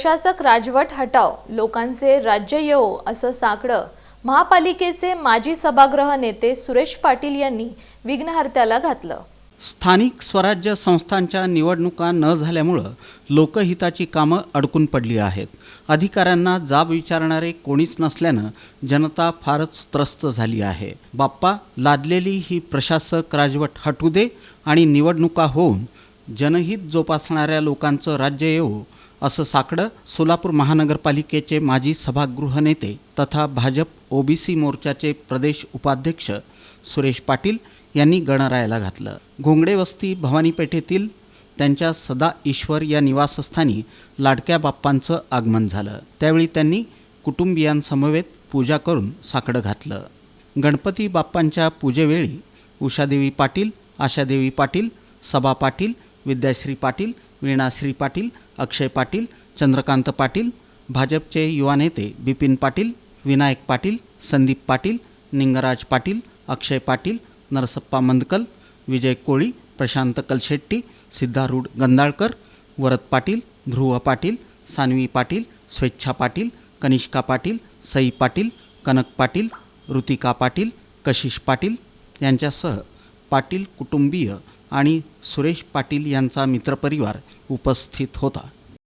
प्रशासक राजवट हटाव लोकांचे राज्य येवो असं साकडं. महापालिकेचे माजी सभागृह नेते सुरेश पाटील यांनी विघ्नहर्त्याला घातलं. स्थानिक स्वराज्य संस्थांच्या निवडणुका न झाल्यामुळं लोकहिताची कामं अडकून पडली आहेत. अधिकाऱ्यांना जाब विचारणारे कोणीच नसल्यानं जनता फारच त्रस्त झाली आहे. बाप्पा लादलेली ही प्रशासक राजवट हटू दे आणि निवडणुका होऊन जनहित जोपासणाऱ्या लोकांचं राज्य येवो असं साकडं सोलापूर महानगरपालिकेचे माजी सभागृह नेते तथा भाजप ओबीसी मोर्चाचे प्रदेश उपाध्यक्ष सुरेश पाटील यांनी गणरायाला घातलं. घोंगडे वस्ती भवानी पेठेतील त्यांच्या सदा ईश्वर या निवासस्थानी लाडक्या बाप्पांचं आगमन झालं. त्यावेळी त्यांनी कुटुंबियांसमवेत पूजा करून साकडं घातलं. गणपती बाप्पांच्या पूजेवेळी उषादेवी पाटील आशादेवी पाटील सभा पाटील विद्याश्री पाटील वीणाश्री पाटील अक्षय पाटील चंद्रकांत पाटील भाजपचे युवा नेते बिपिन पाटील विनायक पाटील संदीप पाटील निंगराज पाटील अक्षय पाटील नरसप्पा मंदकल विजय कोळी प्रशांत कलशेट्टी सिद्धारूढ गंधाळकर वरद पाटील ध्रुव पाटील सानवी पाटील स्वेच्छा पाटील कनिष्का पाटील सई पाटील कनक पाटील ऋतिका पाटील कशिश पाटील यांच्यासह पाटील कुटुंबीय आणि सुरेश पाटील यांचा मित्रपरिवार उपस्थित होता.